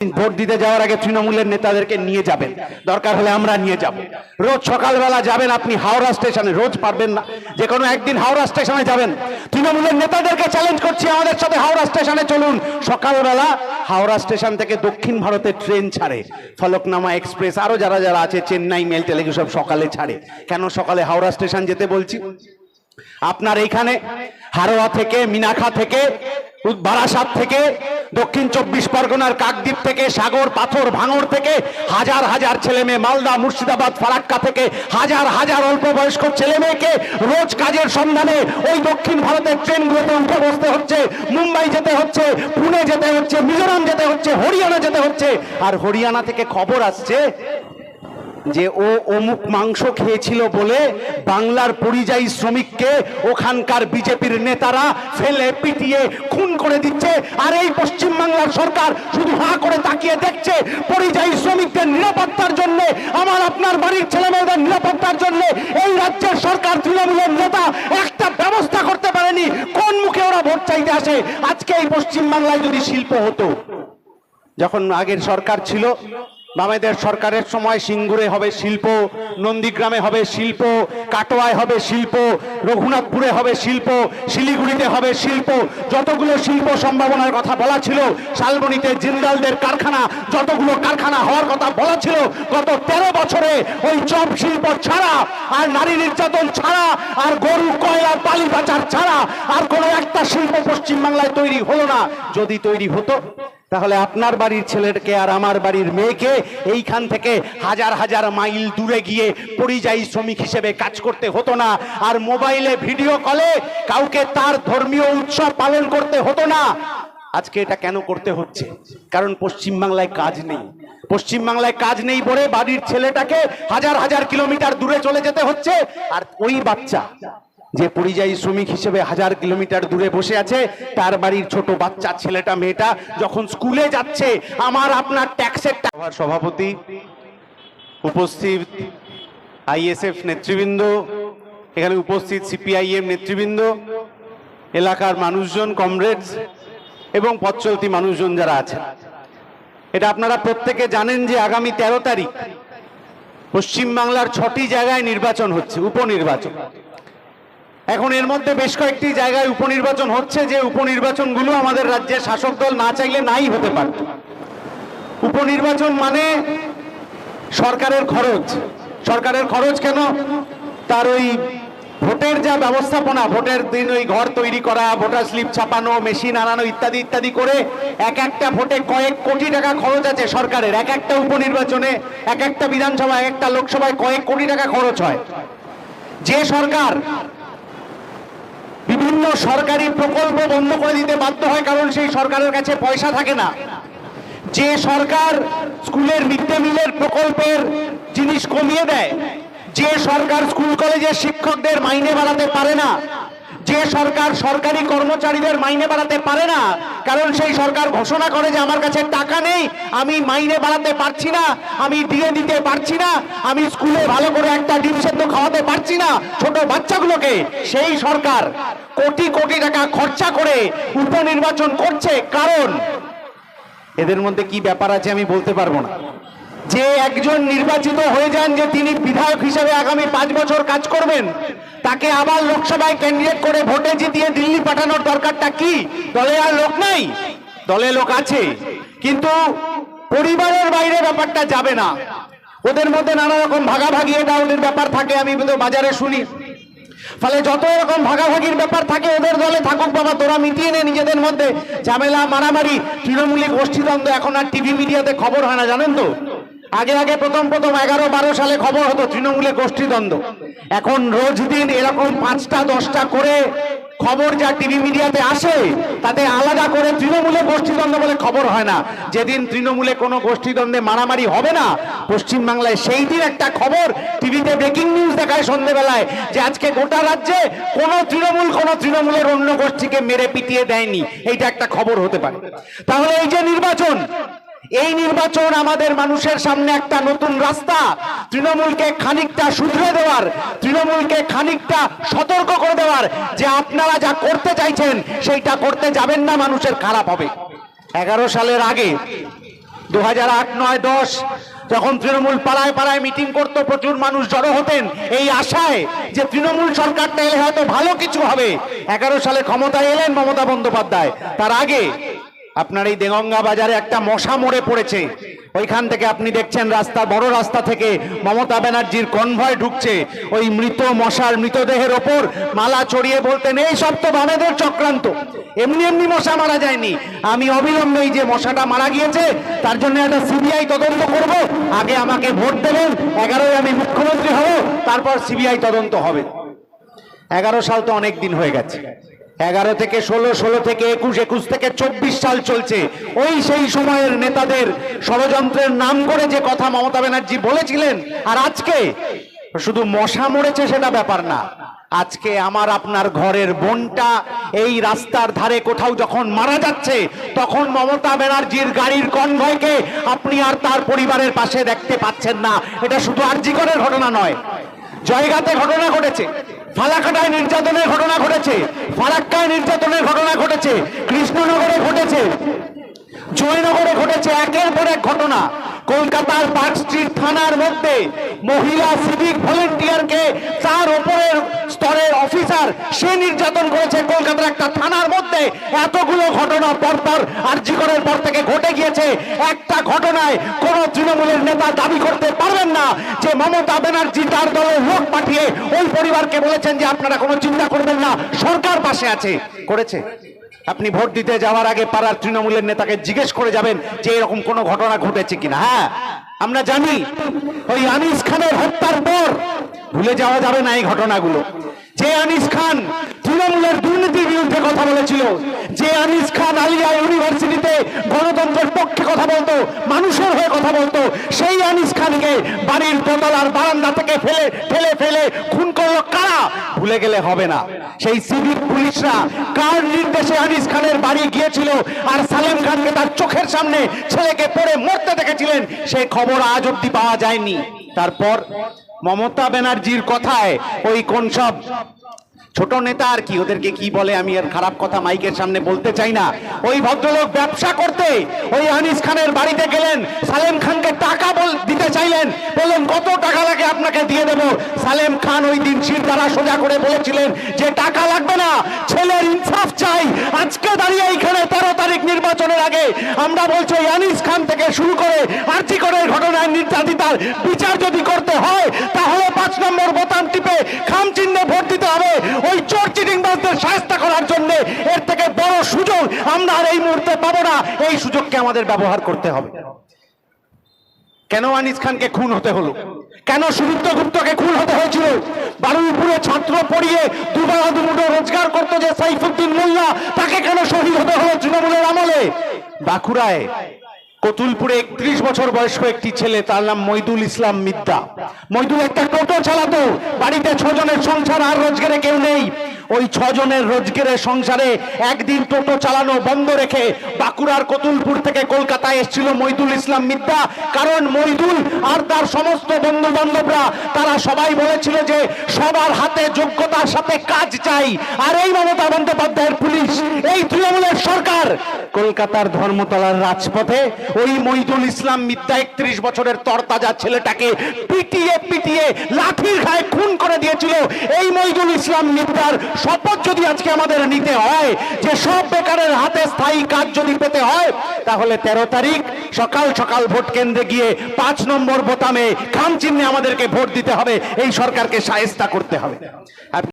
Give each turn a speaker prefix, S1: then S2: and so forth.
S1: Vote দিতে যাওয়ার আগে তৃণমূলের নেতাদেরকে নিয়ে যাবেন। দরকার হলে আমরা নিয়ে যাব। রোজ সকালবেলা যাবেন আপনি হাওড়া স্টেশনে, রোজ পারবেন না। যে কোনো একদিন হাওড়া স্টেশনে যাবেন। তৃণমূলের নেতাদেরকে চ্যালেঞ্জ করছি, আমাদের সাথে হাওড়া স্টেশনে চলুন। সকালবেলা হাওড়া স্টেশন থেকে দক্ষিণ ভারতের ট্রেন ছাড়ে। ফলকনামা এক্সপ্রেস, আরও যারা যারা আছে, চেন্নাই মেল তেলেগু সব সকালে ছাড়ে। কেন সকালে হাওড়া স্টেশন যেতে বলছি? আপনার এইখানে হারোয়া থেকে মিনাখা থেকে বারাসাত থেকে দক্ষিণ চব্বিশ পরগনার কাকদ্বীপ থেকে, সাগর, পাথর ভাঙর থেকে, হাজার হাজার ছেলে মেয়ে মালদা, মুর্শিদাবাদ, ফারাক্কা থেকে, হাজার হাজার অল্প বয়স্ক ছেলে মেয়েকে রোজ কাজের সন্ধানে ওই দক্ষিণ ভারতের ট্রেনগুলোতে উঠে বসতে হচ্ছে, মুম্বাই যেতে হচ্ছে, পুনে যেতে হচ্ছে, মিজোরাম যেতে হচ্ছে, হরিয়ানা যেতে হচ্ছে। আর হরিয়ানা থেকে খবর আসছে যে ও অমুক মাংস খেয়েছিল বলে বাংলার পরিযায়ী শ্রমিককে ওখানকার বিজেপির নেতারা ফেলে পিটিয়ে খুন করে দিচ্ছে। আর এই পশ্চিম বাংলার সরকার শুধু হা করে তাকিয়ে দেখছে পরিযায়ী শ্রমিকদের নিরাপত্তার জন্য, আমার আপনার বাড়ির ছেলেমেয়েদের নিরাপত্তার জন্য এই রাজ্যের সরকার তৃণমূলের নেতা একটা ব্যবস্থা করতে পারেনি। কোন মুখে ওরা ভোট চাইতে আসে? আজকে এই পশ্চিম বাংলায় যদি শিল্প হতো, যখন আগের সরকার ছিল বামেদের সরকারের সময় সিঙ্গুরে হবে শিল্প, নন্দীগ্রামে হবে শিল্প, কাটোয়ায় হবে শিল্প, রঘুনাথপুরে হবে শিল্প, শিলিগুড়িতে হবে শিল্প। যতগুলো শিল্প সম্ভাবনার কথা বলা ছিল, শালবনিতে জিন্দালদের কারখানা, যতগুলো কারখানা হওয়ার কথা বলা ছিল, গত তেরো বছরে ওই চপ শিল্প ছাড়া, আর নারী নির্যাতন ছাড়া, আর গরু, কয়লা, বালি পাচার ছাড়া, আর কোনো একটা শিল্প পশ্চিমবাংলায় তৈরি হলো না। যদি তৈরি হতো তাহলে আপনার বাড়ির ছেলেকে আর আমার বাড়ির মেয়েকে এইখান থেকে হাজার হাজার মাইল দূরে গিয়ে পরিযায়ী শ্রমিক হিসেবে কাজ করতে হতো না। আর মোবাইলে ভিডিও কলে কাউকে তার ধর্মীয় উৎসব পালন করতে হতো না। আজকে এটা কেন করতে হচ্ছে? কারণ পশ্চিমবাংলায় কাজ নেই। পশ্চিমবাংলায় কাজ নেই বলে বাড়ির ছেলেটাকে হাজার হাজার কিলোমিটার দূরে চলে যেতে হচ্ছে। আর ওই বাচ্চা যে পরিযায়ী শ্রমিক হিসেবে হাজার কিলোমিটার দূরে বসে আছে, তার বাড়ির ছোট বাচ্চা ছেলেটা, মেয়েটা যখন স্কুলে যাচ্ছে, আমার আপনার ট্যাক্সের সভার সভাপতি, উপস্থিত আইএসএফ নেতৃবৃন্দ, এখানে উপস্থিত সিপিআইএম নেতৃবৃন্দ, এলাকার মানুষজন, কমরেডস, এবং পথ চলতি মানুষজন যারা আছেন। এটা আপনারা প্রত্যেকে জানেন যে আগামী তেরো তারিখ পশ্চিমবাংলার ছটি জায়গায় নির্বাচন হচ্ছে, উপনির্বাচন। এখন এর মধ্যে বেশ কয়েকটি জায়গায় উপনির্বাচন হচ্ছে, যে উপনির্বাচনগুলো আমাদের রাজ্যের শাসক দল না চাইলে নাই হতে পারত। উপনির্বাচন মানে সরকারের খরচ। সরকারের খরচ কেন? তার ওই ভোটের যা ব্যবস্থাপনা, ভোটের দিন ওই ঘর তৈরি করা, ভোটার স্লিপ ছাপানো, মেশিন আনানো ইত্যাদি ইত্যাদি করে এক একটা ভোটে কয়েক কোটি টাকা খরচ আছে সরকারের। এক একটা উপনির্বাচনে, এক একটা বিধানসভা এক একটা লোকসভায় কয়েক কোটি টাকা খরচ হয়। যে সরকার সরকারি প্রকল্প বন্ধ করে দিতে বাধ্য হয়, কারণ সেই সরকারের কাছে পয়সা থাকে না। যে সরকার স্কুলের মিড ডে মিলের প্রকল্পের জিনিস কমিয়ে দেয়, যে সরকার স্কুল কলেজের শিক্ষকদের মাইনে বাড়াতে পারে না যে সরকার সরকারি কর্মচারীদের মাইনে বাড়াতে পারে না, কারণ সেই সরকার ঘোষণা করে যে আমার কাছে টাকা নেই, আমি মাইনে বাড়াতে পারছি না, আমি দিয়ে দিতে পারছি না, আমি স্কুলে ভালো করে একটা ডিম সেদ্ধ খাওয়াতে পারছি না ছোট বাচ্চাগুলোকে, সেই সরকার কোটি কোটি টাকা খরচা করে উপনির্বাচন করছে। কারণ এদের মধ্যে কি ব্যাপার আছে আমি বলতে পারব না। যে একজন নির্বাচিত হয়ে যান, যে তিনি বিধায়ক হিসেবে আগামী পাঁচ বছর কাজ করবেন, তাকে আবার লোকসভায় ক্যান্ডিডেট করে ভোটে জিতিয়ে দিল্লি পাঠানোর দরকারটা কি? দলে আর লোক নাই। দলে লোক আছে। কিন্তু পরিবারের বাইরে ব্যাপারটা যাবে না। ওদের মধ্যে নানা রকম ভাগাভাগি এটা ওদের ব্যাপার থাকে, আমি বাজারে শুনি। ফলে যত রকম ভাগাভাগির ব্যাপার থাকে, ওদের দলে থাকুক বাবা, তোরা মিটিয়ে নে নিজেদের মধ্যে। ঝামেলা, মারামারি তৃণমূলী গোষ্ঠীদ্বন্দ্ব, এখন আর টিভি মিডিয়াতে খবর হয় না, জানেন তো? আগে আগে প্রথম প্রথম এগারো বারো সালে খবর হতো তৃণমূলে গোষ্ঠীদ্বন্দ্ব এখন রোজ দিন এরকম পাঁচটা, দশটা করে খবর যা টিভি মিডিয়াতে আসে, তাতে আলাদা করে তৃণমূলে গোষ্ঠীদ্বন্দ্ব বলে খবর হয় না। যেদিন তৃণমূলে কোনো গোষ্ঠীদ্বন্দ্বে মারামারি হবে না, পশ্চিমবাংলায় সেই দিন একটা খবর টিভিতে ব্রেকিং নিউজ দেখায় সন্ধ্যেবেলায় যে আজকে গোটা রাজ্যে কোনো তৃণমূল, কোনো তৃণমূলের অন্য গোষ্ঠীকে মেরে পিটিয়ে দেয়নি। এইটা একটা খবর হতে পারে। তাহলে এই যে নির্বাচন এই নির্বাচন আমাদের মানুষের সামনে একটা নতুন রাস্তা। তৃণমূলকে খানিকটা শুধরে দেওয়ার, তৃণমূলকে খানিকটা সতর্ক করে দেওয়ার, যে আপনারা যা করতে চাইছেন, সেইটা করতে যাবেন না, মানুষের খারাপ হবে। এগারো সালের আগে দু হাজার আট, নয়, দশ, যখন তৃণমূল পাড়ায় পাড়ায় মিটিং করতো, প্রচুর মানুষ জড়ো হতেন। এই আশায় যে তৃণমূল সরকারটা এলে হয়তো ভালো কিছু হবে। এগারো সালে ক্ষমতায় এলেন মমতা বন্দ্যোপাধ্যায়। তার আগে আপনার এই দেগঙ্গা বাজারে একটা মশা মরে পড়েছে। ওইখান থেকে আপনি দেখছেন রাস্তা, বড় রাস্তা থেকে মমতা ব্যানার্জির কনভয় ঢুকছে। ওই মৃত মশার মৃতদেহের ওপর মালা চড়িয়ে বলতেন, এই সব তো বামেদের চক্রান্ত। এমনি এমনি মশা মারা যায়নি। আমি অবিলম্বে যে মশাটা মারা গিয়েছে, তার জন্য একটা সিবিআই তদন্ত করব। আগে আমাকে ভোট দেবেন এগারোই আমি মুখ্যমন্ত্রী হব, তারপর সিবিআই তদন্ত হবে। এগারো সাল তো অনেক দিন হয়ে গেছে। এগারো থেকে ষোলো ষোলো থেকে একুশ একুশ থেকে চব্বিশ সাল চলছে। ওই সেই সময়ের নেতাদের ষড়যন্ত্রের নাম করে যে কথা মমতা ব্যানার্জি বলেছিলেন, আর আজকে শুধু মশা মরেছে সেটা ব্যাপার না। আজকে আমার আপনার ঘরের বোনটা এই রাস্তার ধারে কোথাও যখন মারা যাচ্ছে, তখন মমতা ব্যানার্জির গাড়ির কনভয়কে আপনি আর তার পরিবারের পাশে দেখতে পাচ্ছেন না। এটা শুধু আর্জিকরের ঘটনা নয়, জয়গাতে ঘটনা ঘটেছে। ফালাকাটায় নির্যাতনের ঘটনা ঘটেছে, ফারাক্কায় নির্যাতনের ঘটনা ঘটেছে, কৃষ্ণনগরে ঘটেছে, জয়নগরে ঘটেছে, একের পর এক ঘটনা। কলকাতার পার্ক স্ট্রিট থানার মধ্যে মহিলা সিভিক ভলেন্টিয়ারকে তার ওপরের স্তরের অফিসার সে নির্যাতন করেছে। কলকাতার একটা থানার মধ্যে এতগুলো ঘটনা পরপর আরজিকরের পর থেকে ঘটে গিয়েছে। একটা ঘটনায় কোন তৃণমূলের নেতা দাবি করতে পারবেন না যে মমতা ব্যানার্জি তার দলের লোক পাঠিয়ে ওই পরিবারকে বলেছেন যে আপনারা কোনো চিন্তা করবেন না, সরকার পাশে আছে। করেছে? আপনি ভোট দিতে যাওয়ার আগে পাড়ার তৃণমূলের নেতাকে জিজ্ঞেস করে যাবেন যে এরকম কোনো ঘটনা ঘটেছে কিনা। হ্যাঁ আমরা জানি ওই আনিস খানের হত্যার পর ভুলে যাওয়া যাবে না এই ঘটনাগুলো। যে আনিস খান তৃণমূলের দুর্নীতির বিরুদ্ধে কথা বলেছিল। যে আনিস খান আলিয়া ইউনিভার্সিটিতে গণতন্ত্রের পক্ষে কথা বলতো, মানুষের হয়ে কথা বলতো, সেই আনিস খানকে বাড়ির দোতলার বারান্দা থেকে ফেলে ফেলে ফেলে খুন করল কারা? ভুলে গেলে হবে না। সেই সিভিক পুলিশরা কার নির্দেশে আনিস খানের বাড়ি গিয়েছিল আর সালেম খানকে তার চোখের সামনে ছেলেকে পড়ে মরতে দেখেছিলেন সেই খবর আজ অব্দি পাওয়া যায়নি। তারপর মমতা ব্যানার্জির কথায় ওই কোন সব ছোট নেতা আর কি, ওদেরকে কি বলে আমি আর খারাপ কথা মাইকের সামনে বলতে চাই না। ওই ভদ্রলোক ব্যবসা করতে, ওই আনিস খানের বাড়িতে গেলেন, সালেম খানকে টাকা দিতে চাইলেন। বললেন, কত টাকা লাগে আপনাকে দিয়ে দেব? সালেম খান ওই দিন শির দ্বারা সোজা করে বলেছিলেন যে, টাকা লাগবে না, ছেলের ইনসাফ চাই, আজকে দাঁড়িয়ে এইখানে নির্বাচনের আগে আমরা বলছি ইয়ানিস খান থেকে শুরু করে আর্থিকরের করে ঘটনায় নির্যাতিতার বিচার যদি করতে হয়, তাহলে পাঁচ নম্বর বোতাম টিপে খাম চিহ্নে ভোট দিতে হবে। ওই চোর চিটিংবাজদের সাহস্তা করার জন্য এর থেকে বড় সুযোগ আমরা আর এই মুহূর্তে পাবো না। এই সুযোগকে আমাদের ব্যবহার করতে হবে। কেন আনিস খানকে খুন হতে হলো? কেন সুদীপ্ত গুপ্তকে খুন হতে হয়েছিল? বারুইপুরে ছাত্র পড়িয়ে দুবার দুমুটো রোজগার করতো যে সাইফুদ্দিন মোল্লা, তাকে কেন শহীদ হতে হলো তৃণমূলের আমলে? বাঁকুড়ায় কতুলপুরে একত্রিশ বছর বয়স্ক একটি ছেলে, তার নাম মইদুল ইসলাম মিদ্দা। মইদুল একটা টোটো চালাতো, বাড়িতে ছজনের সংসার, আর রোজগারে কেউ নেই। ওই ছজনের রোজগারের সংসারে একদিন টোটো চালানো বন্ধ রেখে বাঁকুড়ার কতুলপুর থেকে কলকাতায় এসেছিল মইদুল ইসলাম মিদ্দা। কারণ মইদুল আর তার সমস্ত বন্ধু বান্ধবরা তারা সবাই বলেছিল যে সবার হাতে যোগ্যতার সাথে কাজ চাই। আর এই মমতা বন্দ্যোপাধ্যায়ের পুলিশ, এই তৃণমূলের সরকার। কলকাতার ধর্মতলার রাজপথে ওই মইদুল ইসলাম মিদ্যা একত্রিশ বছরের তরতাজা ছেলেটাকে পিটিয়ে পিটিয়ে লাঠির ঘায়ে করে দিয়েছিল। এই মহিদুল ইসলাম মিদ্যার শপথ যদি আজকে আমাদের নিতে হয়, যে সব বেকারের হাতে স্থায়ী কাজ যদি পেতে হয়, তাহলে তেরো তারিখ সকাল সকাল ভোট কেন্দ্রে গিয়ে পাঁচ নম্বর বোতামে খাম চিহ্নে আমাদেরকে ভোট দিতে হবে। এই সরকারকে সায়স্তা করতে হবে।